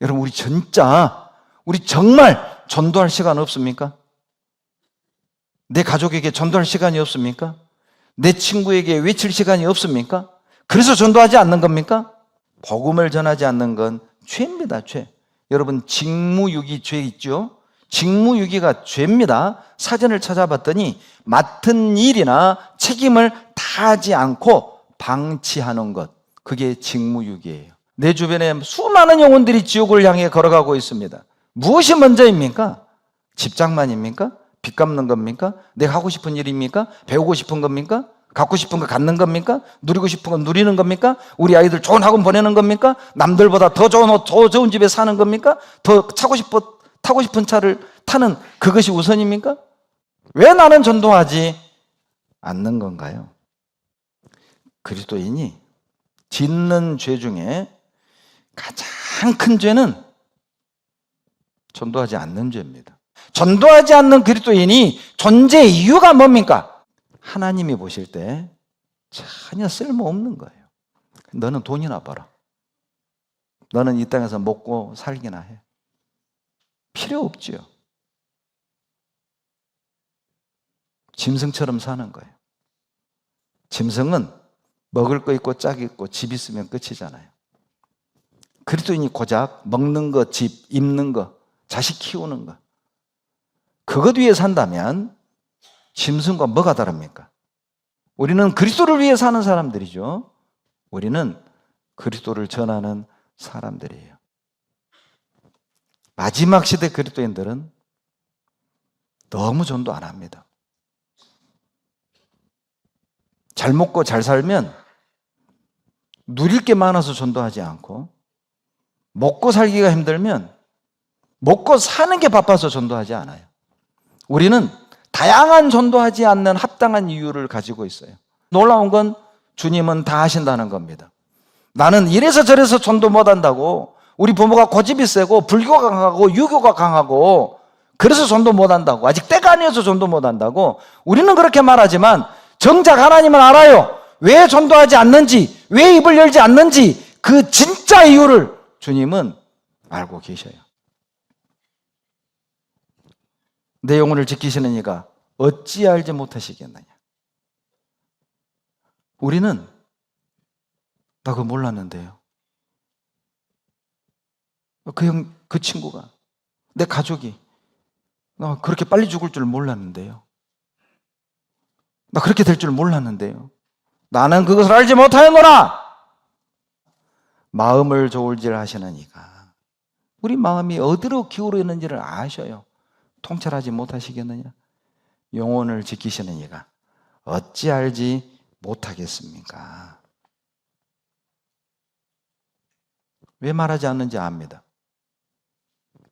여러분, 우리 진짜, 우리 정말 전도할 시간 없습니까? 내 가족에게 전도할 시간이 없습니까? 내 친구에게 외칠 시간이 없습니까? 그래서 전도하지 않는 겁니까? 복음을 전하지 않는 건 죄입니다, 죄. 여러분, 직무유기 죄 있죠? 직무유기가 죄입니다. 사전을 찾아봤더니 맡은 일이나 책임을 다하지 않고 방치하는 것. 그게 직무유기예요. 내 주변에 수많은 영혼들이 지옥을 향해 걸어가고 있습니다. 무엇이 먼저입니까? 집장만입니까? 빚 갚는 겁니까? 내가 하고 싶은 일입니까? 배우고 싶은 겁니까? 갖고 싶은 거 갖는 겁니까? 누리고 싶은 거 누리는 겁니까? 우리 아이들 좋은 학원 보내는 겁니까? 남들보다 더 좋은 옷, 더 좋은 집에 사는 겁니까? 더 차고 싶어, 타고 싶은 차를 타는 그것이 우선입니까? 왜 나는 전도하지 않는 건가요? 그리스도인이 짓는 죄 중에 가장 큰 죄는 전도하지 않는 죄입니다. 전도하지 않는 그리스도인이 존재 이유가 뭡니까? 하나님이 보실 때 전혀 쓸모없는 거예요. 너는 돈이나 벌어. 너는 이 땅에서 먹고 살기나 해. 필요 없지요. 짐승처럼 사는 거예요. 짐승은 먹을 거 있고 짝 있고 집 있으면 끝이잖아요. 그리스도인이 고작 먹는 거, 집, 입는 거, 자식 키우는 거. 그것 위해 산다면 짐승과 뭐가 다릅니까? 우리는 그리스도를 위해 사는 사람들이죠. 우리는 그리스도를 전하는 사람들이에요. 마지막 시대 그리스도인들은 너무 전도 안 합니다. 잘 먹고 잘 살면 누릴 게 많아서 전도하지 않고 먹고 살기가 힘들면 먹고 사는 게 바빠서 전도하지 않아요. 우리는 다양한 전도하지 않는 합당한 이유를 가지고 있어요. 놀라운 건 주님은 다 하신다는 겁니다. 나는 이래서 저래서 전도 못 한다고 우리 부모가 고집이 세고 불교가 강하고 유교가 강하고 그래서 전도 못 한다고 아직 때가 아니어서 전도 못 한다고 우리는 그렇게 말하지만 정작 하나님은 알아요. 왜 전도하지 않는지, 왜 입을 열지 않는지 그 진짜 이유를 주님은 알고 계셔요. 내 영혼을 지키시는 이가 어찌 알지 못하시겠느냐. 우리는 나 그거 몰랐는데요. 그 형, 그 친구가, 내 가족이, 나 그렇게 빨리 죽을 줄 몰랐는데요. 나 그렇게 될 줄 몰랐는데요. 나는 그것을 알지 못하였노라! 마음을 이가, 우리 마음이 어디로 기울어있는지를 아셔요. 통찰하지 못하시겠느냐? 영혼을 지키시는 이가 어찌 알지 못하겠습니까? 왜 말하지 않는지 압니다.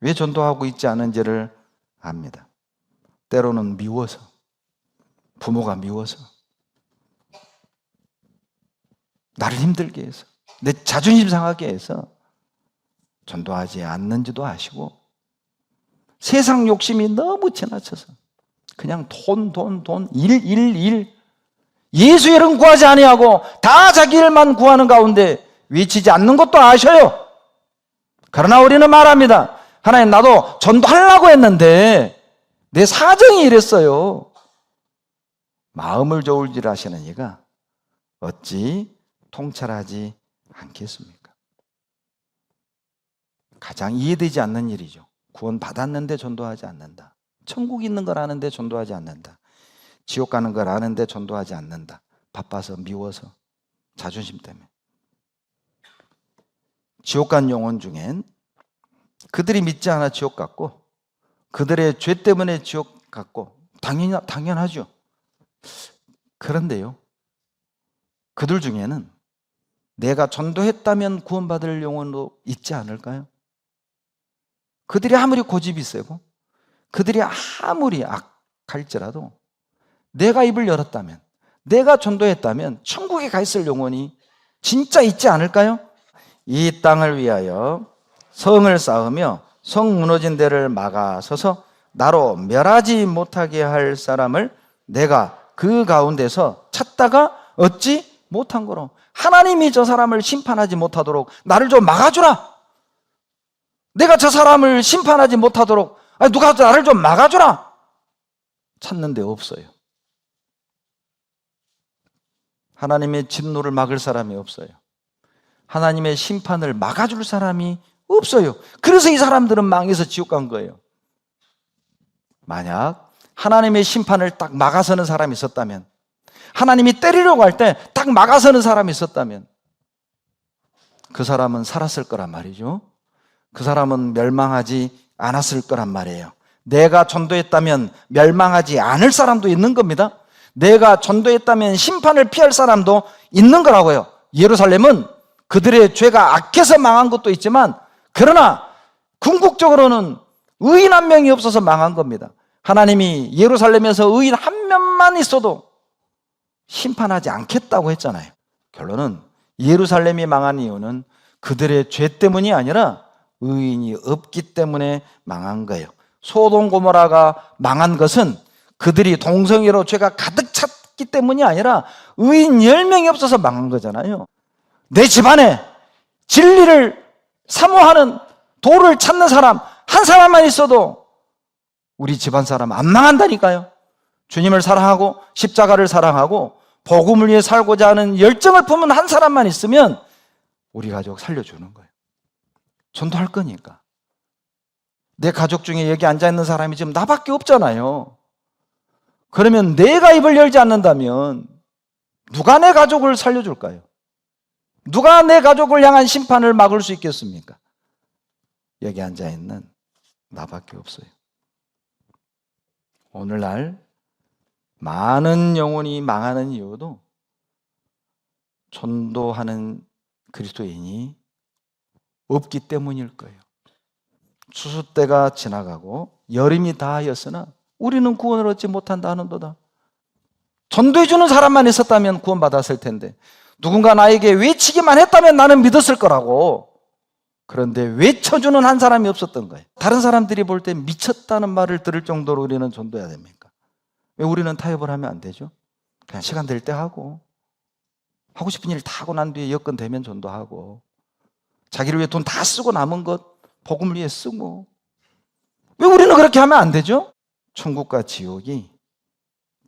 왜 전도하고 있지 않은지를 압니다. 때로는 미워서, 부모가 미워서, 나를 힘들게 해서, 내 자존심 상하게 해서 전도하지 않는지도 아시고, 세상 욕심이 너무 지나쳐서 그냥 돈, 돈, 돈, 일, 일, 일. 예수 이름 구하지 아니하고 다 자기 일만 구하는 가운데 외치지 않는 것도 아셔요. 그러나 우리는 말합니다. 하나님 나도 전도하려고 했는데 내 사정이 이랬어요. 마음을 좋을질 하시는 이가 어찌 통찰하지 않겠습니까? 가장 이해되지 않는 일이죠. 구원 받았는데 전도하지 않는다. 천국 있는 걸 아는데 전도하지 않는다. 지옥 가는 걸 아는데 전도하지 않는다. 바빠서 미워서 자존심 때문에. 지옥 간 영혼 중엔 그들이 믿지 않아 지옥 갔고 그들의 죄 때문에 지옥 갔고 당연 당연하죠. 그런데요. 그들 중에는 내가 전도했다면 구원받을 영혼도 있지 않을까요? 그들이 아무리 고집이 세고 그들이 아무리 악할지라도 내가 입을 열었다면 내가 전도했다면 천국에 가 있을 영혼이 진짜 있지 않을까요? 이 땅을 위하여 성을 쌓으며 성 무너진 데를 막아서서 나로 멸하지 못하게 할 사람을 내가 그 가운데서 찾다가 얻지 못한 거로 하나님이 저 사람을 심판하지 못하도록 나를 좀 막아주라 내가 저 사람을 심판하지 못하도록 누가 나를 좀 막아주라. 찾는데 없어요. 하나님의 진노를 막을 사람이 없어요. 하나님의 심판을 막아줄 사람이 없어요. 그래서 이 사람들은 망해서 지옥 간 거예요. 만약 하나님의 심판을 딱 막아서는 사람이 있었다면, 하나님이 때리려고 할 때 딱 막아서는 사람이 있었다면, 그 사람은 살았을 거란 말이죠. 그 사람은 멸망하지 않았을 거란 말이에요. 내가 전도했다면 멸망하지 않을 사람도 있는 겁니다. 내가 전도했다면 심판을 피할 사람도 있는 거라고요. 예루살렘은 그들의 죄가 악해서 망한 것도 있지만, 그러나 궁극적으로는 의인 한 명이 없어서 망한 겁니다. 하나님이 예루살렘에서 의인 한 명만 있어도 심판하지 않겠다고 했잖아요. 결론은 예루살렘이 망한 이유는 그들의 죄 때문이 아니라 의인이 없기 때문에 망한 거예요. 소돔 고모라가 망한 것은 그들이 동성애로 죄가 가득 찼기 때문이 아니라 의인 10명이 없어서 망한 거잖아요. 내 집안에 진리를 사모하는 도를 찾는 사람 한 사람만 있어도 우리 집안 사람 안 망한다니까요. 주님을 사랑하고 십자가를 사랑하고 복음을 위해 살고자 하는 열정을 품은 한 사람만 있으면 우리 가족 살려주는 거예요. 전도할 거니까. 내 가족 중에 여기 앉아 있는 사람이 지금 나밖에 없잖아요. 그러면 내가 입을 열지 않는다면 누가 내 가족을 살려줄까요? 누가 내 가족을 향한 심판을 막을 수 있겠습니까? 여기 앉아 있는 나밖에 없어요. 오늘날 많은 영혼이 망하는 이유도 전도하는 그리스도인이 없기 때문일 거예요. 추수 때가 지나가고 여름이 다하였으나 우리는 구원을 얻지 못한다 하는도다. 전도해주는 사람만 있었다면 구원받았을 텐데 누군가 나에게 외치기만 했다면 나는 믿었을 거라고. 그런데 외쳐주는 한 사람이 없었던 거예요. 다른 사람들이 볼 때 미쳤다는 말을 들을 정도로 우리는 전도해야 됩니까? 왜 우리는 타협을 하면 안 되죠? 그냥 시간 될 때 하고 하고 싶은 일 다 하고 난 뒤에 여건 되면 전도하고 자기를 위해 돈 다 쓰고 남은 것 복음을 위해 쓰고 왜 우리는 그렇게 하면 안 되죠? 천국과 지옥이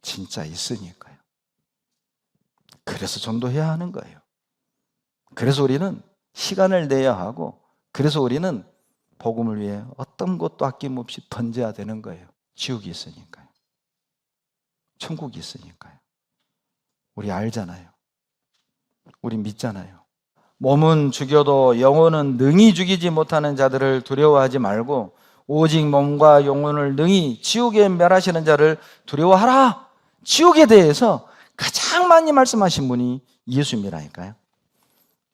진짜 있으니까요. 그래서 전도해야 하는 거예요. 그래서 우리는 시간을 내야 하고 그래서 우리는 복음을 위해 어떤 것도 아낌없이 던져야 되는 거예요. 지옥이 있으니까요. 천국이 있으니까요. 우리 알잖아요. 우리 믿잖아요. 몸은 죽여도 영혼은 능히 죽이지 못하는 자들을 두려워하지 말고 오직 몸과 영혼을 능히 지옥에 멸하시는 자를 두려워하라. 지옥에 대해서 가장 많이 말씀하신 분이 예수님이라니까요.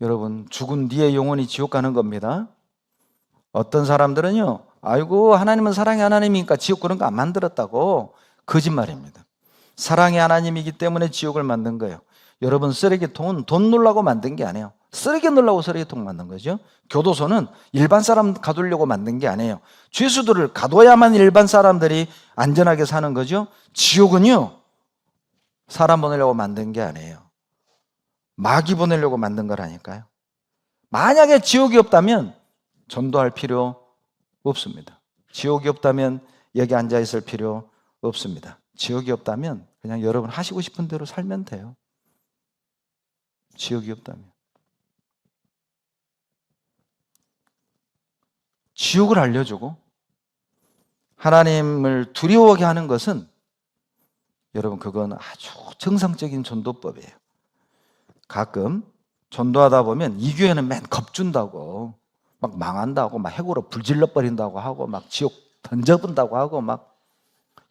여러분, 죽은 뒤에 영혼이 지옥 가는 겁니다. 어떤 사람들은요, 아이고, 하나님은 사랑의 하나님이니까 지옥 그런 거 안 만들었다고. 거짓말입니다. 사랑의 하나님이기 때문에 지옥을 만든 거예요. 여러분, 쓰레기통은 돈 놀라고 만든 게 아니에요. 쓰레기 넣으려고 쓰레기통 만든 거죠. 교도소는 일반 사람 가두려고 만든 게 아니에요. 죄수들을 가둬야만 일반 사람들이 안전하게 사는 거죠. 지옥은요, 사람 보내려고 만든 게 아니에요. 마귀 보내려고 만든 거라니까요. 만약에 지옥이 없다면 전도할 필요 없습니다. 지옥이 없다면 여기 앉아 있을 필요 없습니다. 지옥이 없다면 그냥 여러분 하시고 싶은 대로 살면 돼요. 지옥이 없다면. 지옥을 알려주고 하나님을 두려워하게 하는 것은 여러분 그건 아주 정상적인 전도법이에요. 가끔 전도하다 보면 이 교회는 맨 겁준다고 막 망한다고 막 해고로 불질러 버린다고 하고 막 지옥 던져본다고 하고 막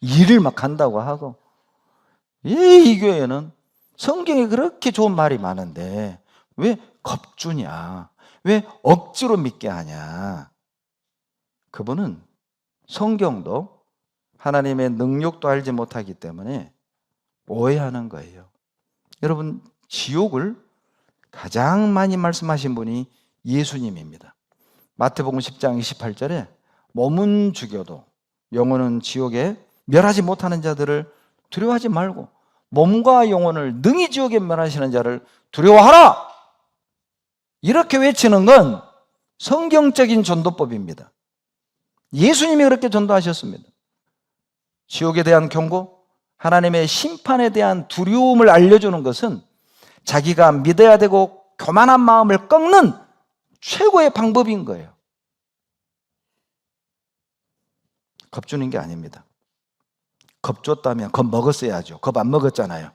일을 막 한다고 하고 이, 이 교회는 성경에 그렇게 좋은 말이 많은데 왜 겁주냐? 왜 억지로 믿게 하냐? 그분은 성경도 하나님의 능력도 알지 못하기 때문에 오해하는 거예요. 여러분, 지옥을 가장 많이 말씀하신 분이 예수님입니다. 마태복음 10장 28절에 몸은 죽여도 영혼은 지옥에 멸하지 못하는 자들을 두려워하지 말고 몸과 영혼을 능히 지옥에 멸하시는 자를 두려워하라! 이렇게 외치는 건 성경적인 전도법입니다. 예수님이 그렇게 전도하셨습니다. 지옥에 대한 경고, 하나님의 심판에 대한 두려움을 알려주는 것은 자기가 믿어야 되고 교만한 마음을 꺾는 최고의 방법인 거예요. 겁주는 게 아닙니다. 겁 줬다면 겁 먹었어야죠. 겁 안 먹었잖아요.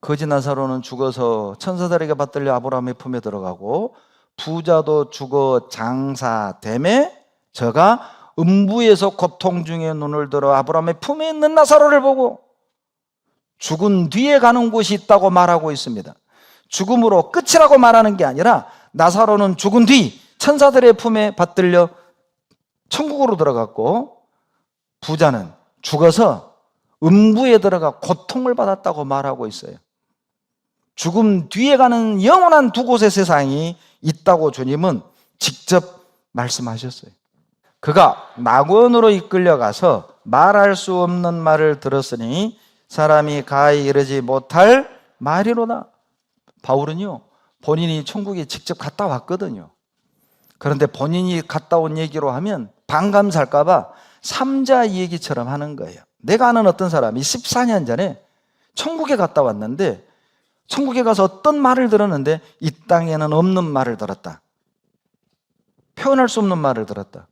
거지 나사로는 죽어서 천사들에게 받들려 아브라함의 품에 들어가고 부자도 죽어 장사됨에 저가 음부에서 고통 중에 눈을 들어 아브라함의 품에 있는 나사로를 보고 죽은 뒤에 가는 곳이 있다고 말하고 있습니다. 죽음으로 끝이라고 말하는 게 아니라 나사로는 죽은 뒤 천사들의 품에 받들려 천국으로 들어갔고 부자는 죽어서 음부에 들어가 고통을 받았다고 말하고 있어요. 죽음 뒤에 가는 영원한 두 곳의 세상이 있다고 주님은 직접 말씀하셨어요. 그가 낙원으로 이끌려가서 말할 수 없는 말을 들었으니 사람이 가히 이르지 못할 말이로다. 바울은요, 본인이 천국에 직접 갔다 왔거든요. 그런데 본인이 갔다 온 얘기로 하면 반감 살까봐 삼자 얘기처럼 하는 거예요. 내가 아는 어떤 사람이 14년 전에 천국에 갔다 왔는데 천국에 가서 어떤 말을 들었는데 이 땅에는 없는 말을 들었다. 표현할 수 없는 말을 들었다.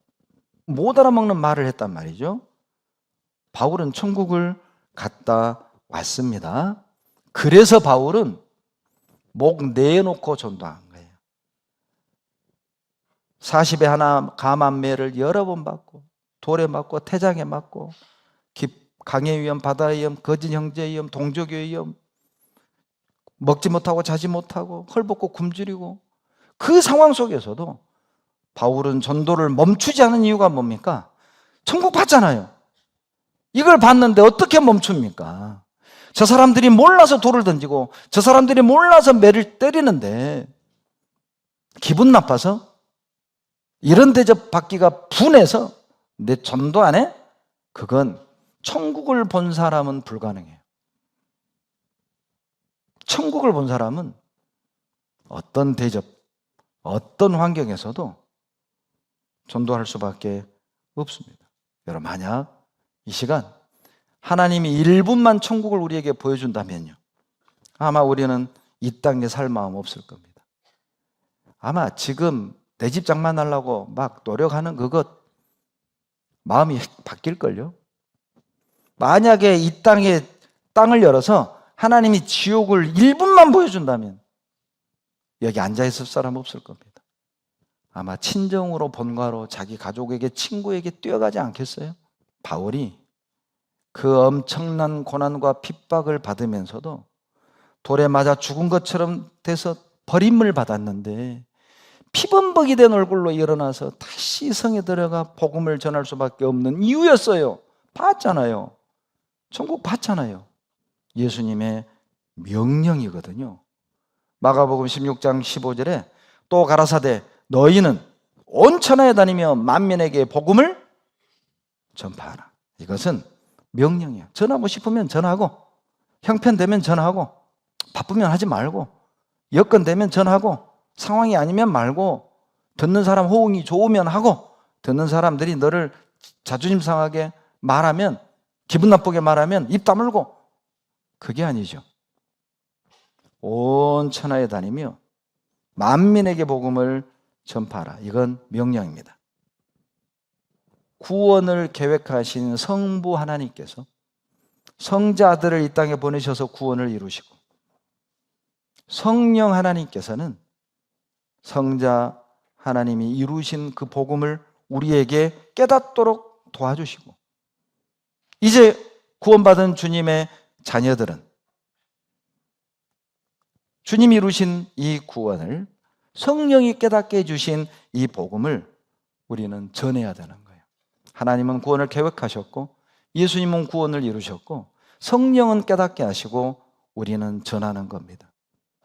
못 알아먹는 말을 했단 말이죠. 바울은 천국을 갔다 왔습니다. 그래서 바울은 목 내놓고 전도한 거예요. 40에 하나 감암매를 여러 번 받고 돌에 맞고 태장에 맞고 강의 위험, 바다의 위험, 거진 형제의 위험, 동족의 위험 먹지 못하고 자지 못하고 헐벗고 굶주리고 그 상황 속에서도 바울은 전도를 멈추지 않은 이유가 뭡니까? 천국 받잖아요. 이걸 봤는데 어떻게 멈춥니까? 저 사람들이 몰라서 돌을 던지고 저 사람들이 몰라서 매를 때리는데 기분 나빠서 이런 대접 받기가 분해서 내 전도 안에 그건 천국을 본 사람은 불가능해요. 천국을 본 사람은 어떤 대접, 어떤 환경에서도 전도할 수밖에 없습니다. 여러분, 만약 이 시간 하나님이 1분만 천국을 우리에게 보여준다면요. 아마 우리는 이 땅에 살 마음 없을 겁니다. 아마 지금 내 집 장만하려고 막 노력하는 그것 마음이 바뀔걸요? 만약에 이 땅에 땅을 열어서 하나님이 지옥을 1분만 보여준다면 여기 앉아있을 사람 없을 겁니다. 아마 친정으로 본가로 자기 가족에게 친구에게 뛰어가지 않겠어요? 바울이 그 엄청난 고난과 핍박을 받으면서도 돌에 맞아 죽은 것처럼 돼서 버림을 받았는데 피범벅이 된 얼굴로 일어나서 다시 성에 들어가 복음을 전할 수밖에 없는 이유였어요. 봤잖아요. 천국 봤잖아요. 예수님의 명령이거든요. 마가복음 16장 15절에 또 가라사대 너희는 온 천하에 다니며 만민에게 복음을 전파하라. 이것은 명령이야. 전하고 싶으면 전하고 형편되면 전하고 바쁘면 하지 말고 여건 되면 전하고 상황이 아니면 말고 듣는 사람 호응이 좋으면 하고 듣는 사람들이 너를 자존심 상하게 말하면 기분 나쁘게 말하면 입 다물고 그게 아니죠. 온 천하에 다니며 만민에게 복음을 전파하라. 이건 명령입니다. 구원을 계획하신 성부 하나님께서 성자들을 이 땅에 보내셔서 구원을 이루시고 성령 하나님께서는 성자 하나님이 이루신 그 복음을 우리에게 깨닫도록 도와주시고 이제 구원받은 주님의 자녀들은 주님이 이루신 이 구원을 성령이 깨닫게 해주신 이 복음을 우리는 전해야 되는 거예요. 하나님은 구원을 계획하셨고 예수님은 구원을 이루셨고 성령은 깨닫게 하시고 우리는 전하는 겁니다.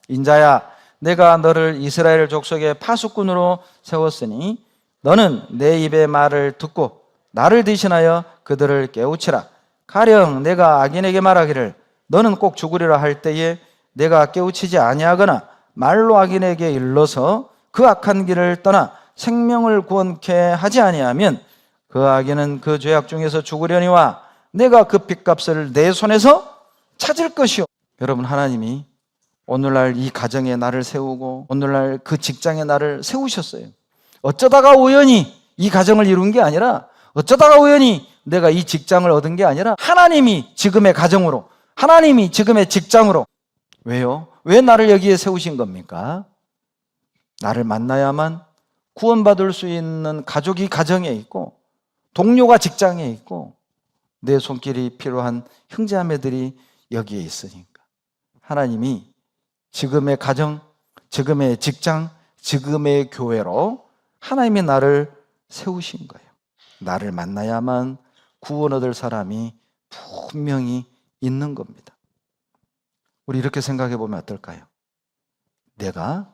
인자야, 내가 너를 이스라엘 족속의 파수꾼으로 세웠으니 너는 내 입의 말을 듣고 나를 대신하여 그들을 깨우치라. 가령 내가 악인에게 말하기를 너는 꼭 죽으리라 할 때에 내가 깨우치지 아니하거나 말로 악인에게 일러서 그 악한 길을 떠나 생명을 구원케 하지 아니하면 그 악인은 그 죄악 중에서 죽으려니와 내가 그 빚값을 내 손에서 찾을 것이요. 여러분 하나님이 오늘날 이 가정에 나를 세우고 오늘날 그 직장에 나를 세우셨어요. 어쩌다가 우연히 이 가정을 이룬 게 아니라 어쩌다가 우연히 내가 이 직장을 얻은 게 아니라 하나님이 지금의 가정으로 하나님이 지금의 직장으로 왜요? 왜 나를 여기에 세우신 겁니까? 나를 만나야만 구원받을 수 있는 가족이 가정에 있고 동료가 직장에 있고 내 손길이 필요한 형제자매들이 여기에 있으니까 하나님이 지금의 가정, 지금의 직장, 지금의 교회로 하나님이 나를 세우신 거예요. 나를 만나야만 구원 얻을 사람이 분명히 있는 겁니다. 우리 이렇게 생각해 보면 어떨까요? 내가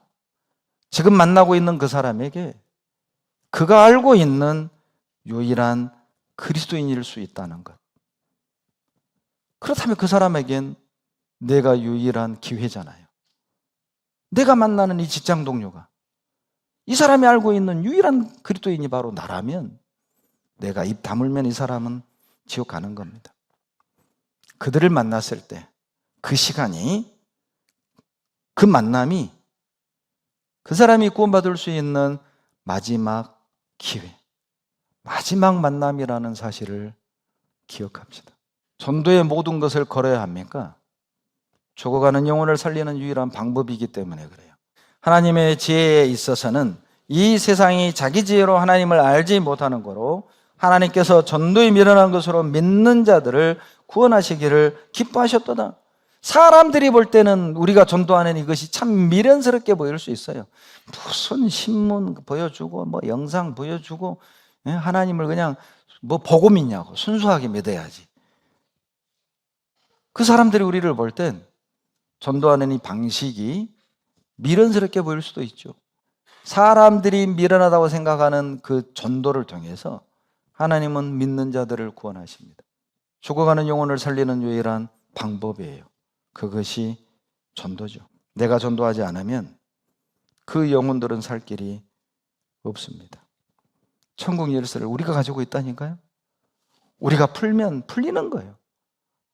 지금 만나고 있는 그 사람에게 그가 알고 있는 유일한 그리스도인일 수 있다는 것. 그렇다면 그 사람에겐 내가 유일한 기회잖아요. 내가 만나는 이 직장 동료가 이 사람이 알고 있는 유일한 그리스도인이 바로 나라면 내가 입 다물면 이 사람은 지옥 가는 겁니다. 그들을 만났을 때 그 시간이 그 만남이 그 사람이 구원받을 수 있는 마지막 기회, 마지막 만남이라는 사실을 기억합시다. 전도의 모든 것을 걸어야 합니까? 죽어가는 영혼을 살리는 유일한 방법이기 때문에 그래요. 하나님의 지혜에 있어서는 이 세상이 자기 지혜로 하나님을 알지 못하는 거로 하나님께서 전도에 미련한 것으로 믿는 자들을 구원하시기를 기뻐하셨도다. 사람들이 볼 때는 우리가 전도하는 이것이 참 미련스럽게 보일 수 있어요. 무슨 신문 보여주고 뭐 영상 보여주고 예, 하나님을 그냥 뭐 보고 믿냐고 순수하게 믿어야지. 그 사람들이 우리를 볼 땐 전도하는 이 방식이 미련스럽게 보일 수도 있죠. 사람들이 미련하다고 생각하는 그 전도를 통해서 하나님은 믿는 자들을 구원하십니다. 죽어가는 영혼을 살리는 유일한 방법이에요. 그것이 전도죠. 내가 전도하지 않으면 그 영혼들은 살 길이 없습니다. 천국 열쇠를 우리가 가지고 있다니까요. 우리가 풀면 풀리는 거예요.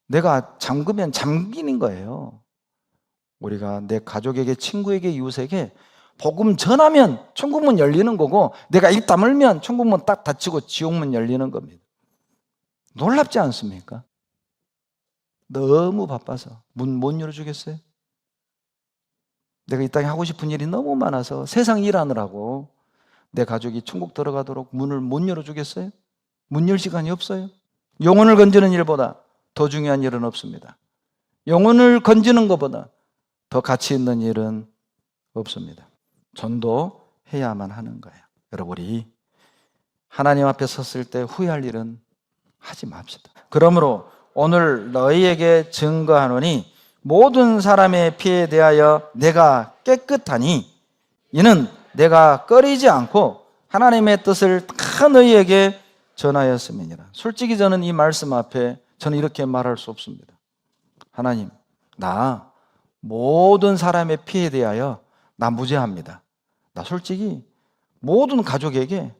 내가 잠그면 잠기는 거예요. 우리가 내 가족에게, 친구에게, 이웃에게 복음 전하면 천국문 열리는 거고 내가 입 다물면 천국문 딱 닫히고 지옥문 열리는 겁니다. 놀랍지 않습니까? 너무 바빠서 문 못 열어주겠어요? 내가 이 땅에 하고 싶은 일이 너무 많아서 세상 일하느라고 내 가족이 천국 들어가도록 문을 못 열어주겠어요? 문 열 시간이 없어요? 영혼을 건지는 일보다 더 중요한 일은 없습니다. 영혼을 건지는 것보다 더 가치 있는 일은 없습니다. 전도해야만 하는 거예요. 여러분, 우리 하나님 앞에 섰을 때 후회할 일은 하지 맙시다. 그러므로 오늘 너희에게 증거하노니 모든 사람의 피에 대하여 내가 깨끗하니 이는 내가 꺼리지 않고 하나님의 뜻을 다 너희에게 전하였음이니라. 솔직히 저는 이 말씀 앞에 저는 이렇게 말할 수 없습니다. 하나님, 나 모든 사람의 피에 대하여 나 무죄합니다. 나 솔직히 모든 가족에게,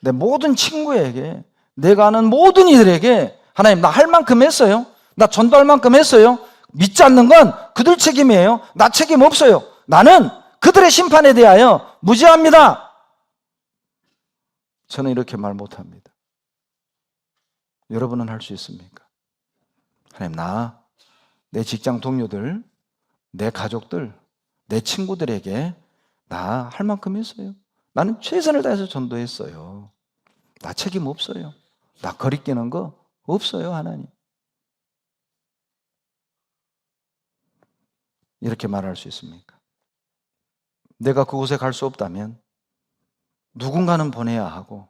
내 모든 친구에게, 내가 아는 모든 이들에게 하나님 나 할 만큼 했어요. 나 전도할 만큼 했어요. 믿지 않는 건 그들 책임이에요. 나 책임 없어요. 나는 그들의 심판에 대하여 무죄합니다. 저는 이렇게 말 못합니다. 여러분은 할 수 있습니까? 하나님 나, 내 직장 동료들, 내 가족들, 내 친구들에게 나 할 만큼 했어요. 나는 최선을 다해서 전도했어요. 나 책임 없어요. 나 거리끼는 거 없어요, 하나님. 이렇게 말할 수 있습니까? 내가 그곳에 갈 수 없다면 누군가는 보내야 하고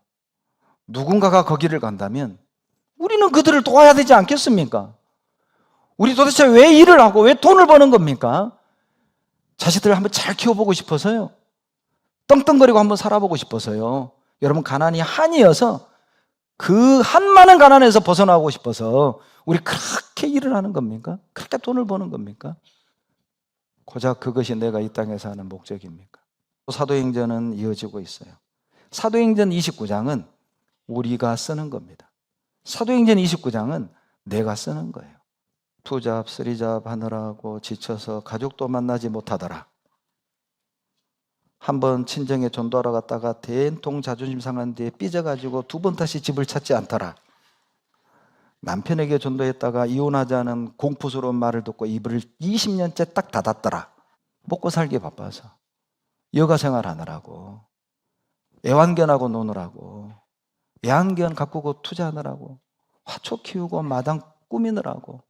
누군가가 거기를 간다면 우리는 그들을 도와야 되지 않겠습니까? 우리 도대체 왜 일을 하고 왜 돈을 버는 겁니까? 자식들을 한번 잘 키워보고 싶어서요. 떵떵거리고 한번 살아보고 싶어서요. 여러분, 가난이 한이어서 그 한많은 가난에서 벗어나고 싶어서 우리 그렇게 일을 하는 겁니까? 그렇게 돈을 버는 겁니까? 고작 그것이 내가 이 땅에서 하는 목적입니까? 사도행전은 이어지고 있어요. 사도행전 29장은 우리가 쓰는 겁니다. 사도행전 29장은 내가 쓰는 거예요. 투잡, 쓰리잡 하느라고 지쳐서 가족도 만나지 못하더라. 한 번 친정에 전도하러 갔다가 된통 자존심 상한 뒤에 삐져가지고 두 번 다시 집을 찾지 않더라. 남편에게 전도했다가 이혼하자는 공포스러운 말을 듣고 입을 20년째 딱 닫았더라. 먹고 살기 바빠서. 여가 생활하느라고. 애완견하고 노느라고. 애완견 가꾸고 투자하느라고. 화초 키우고 마당 꾸미느라고.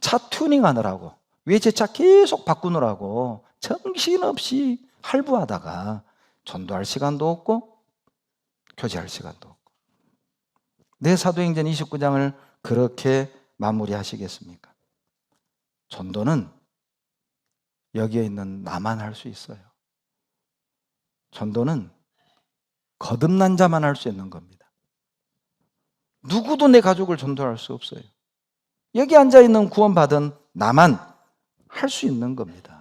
차 튜닝하느라고. 외제 차 계속 바꾸느라고. 정신없이 할부하다가 전도할 시간도 없고 교제할 시간도 없고. 내 사도행전 29장을 그렇게 마무리하시겠습니까? 전도는 여기에 있는 나만 할 수 있어요. 전도는 거듭난 자만 할 수 있는 겁니다. 누구도 내 가족을 전도할 수 없어요. 여기 앉아 있는 구원받은 나만 할 수 있는 겁니다.